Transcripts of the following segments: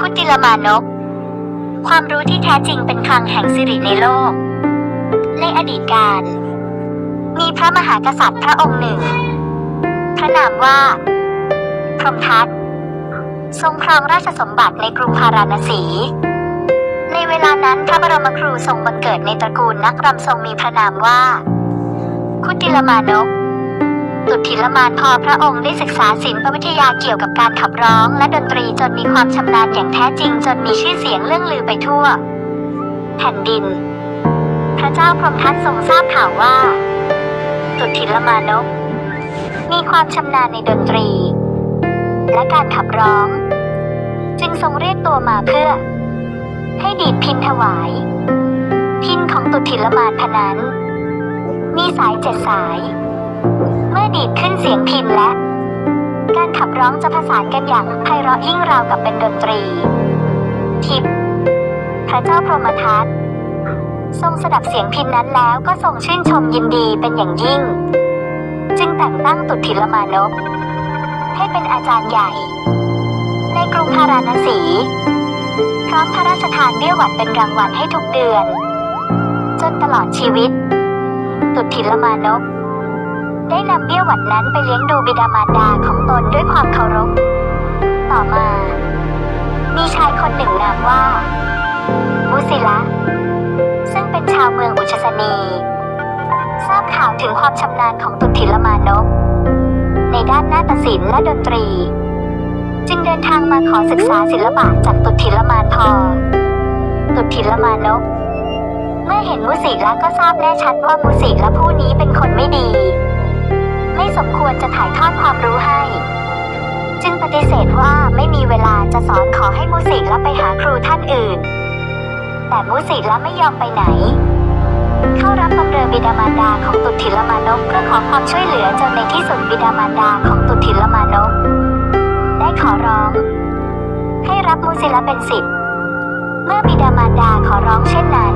คุติลมานก ความรู้ที่แท้จริงเป็นคลังแห่งสิริในโลก ในอดีตการ มีพระมหากษัตริย์พระองค์หนึ่ง พระนามว่า พรหมทัตทรงครองราชสมบัติในกรุงพาราณสี ในเวลานั้นพระบรมครูทรงบังเกิดในตระกูลนักรำทรงมีพระนามว่า คุติลมานก ตุถิลมานพอพระองค์ได้ศึกษาศิลปวิทยาเกี่ยวกับการขับร้อง และดนตรีจนมีความชำนาญอย่างแท้จริง จนมีชื่อเสียงเรื่องลือไปทั่ว แผ่นดิน พระเจ้าพรหมทัตทรงทราบข่าวว่าตุถิลมานกมีความชำนาญในดนตรี และการขับร้อง จึงทรงเรียกตัวมาเพื่อ ให้ดีดพินถวาย พินของตุถิลมานพนั้น มีสายเจ็ดสาย มื่อดีดขึ้นเสียงพินและ การขับร้องจะผสานกันอย่างไพเราะยิ่งราวกับเป็นดนตรี ทิพย์พระเจ้าพรหมทัตทรงสดับเสียงพินนั้นแล้วก็ทรงชื่นชมยินดีเป็นอย่างยิ่ง จึงแต่งตั้งตุถิลมานพให้เป็นอาจารย์ใหญ่ ในกรุงพาราณสี พร้อมพระราชทานเบี้ยหวัดเป็นรางวัลให้ทุกเดือน จนตลอดชีวิต ตุถิลมานพ ได้นำเบี้ยหวัดนั้นไปเลี้ยงดูบิดามารดาของตนด้วยความเคารพ ต่อมา มีชายคนหนึ่งนามว่ามุสิละ ซึ่งเป็นชาวเมืองอุชสนีทราบข่าวถึงความชำนาญของตุถิลมานพในด้านนาฏศิลป์และดนตรี จึงเดินทางมาขอศึกษาศิลปะจากตุถิลมานพอตุถิลมานพเมื่อเห็นมุสิละก็ทราบแน่ชัดว่ามุสิละผู้นี้เป็นคนไม่ดี ไม่สมควรจะถ่ายทอดความรู้ให้ จึงปฏิเสธว่าไม่มีเวลาจะสอนขอให้มุสิละไปหาครูท่านอื่น แต่มุสิละไม่ยอมไปไหน เข้ารับบำเรอบิดามารดาของตุถิลมานพเพื่อขอความช่วยเหลือจนในที่สุดบิดามารดาของตุถิลมานพได้ขอร้อง ให้รับมุสิละเป็นศิษย์เมื่อบิดามารดาขอร้องเช่นนั้น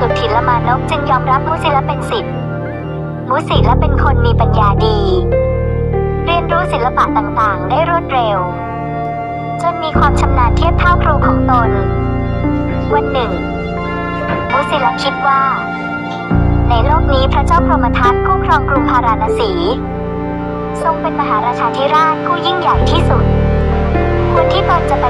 ตุถิลมานพจึงยอมรับมุสิละเป็นศิษย์ มุสิละเป็นคนมีปัญญาดี เรียนรู้ศิลปะต่างๆ ได้รวดเร็ว จนมีความชำนาญเทียบเท่าครูของตน วันหนึ่ง มุสิละคิดว่า ในโลกนี้พระเจ้าพรหมทัตผู้ครองกรุงพาราณสี ทรงเป็นมหาราชาธิราชผู้ยิ่งใหญ่ที่สุด ควรที่ตนจะไป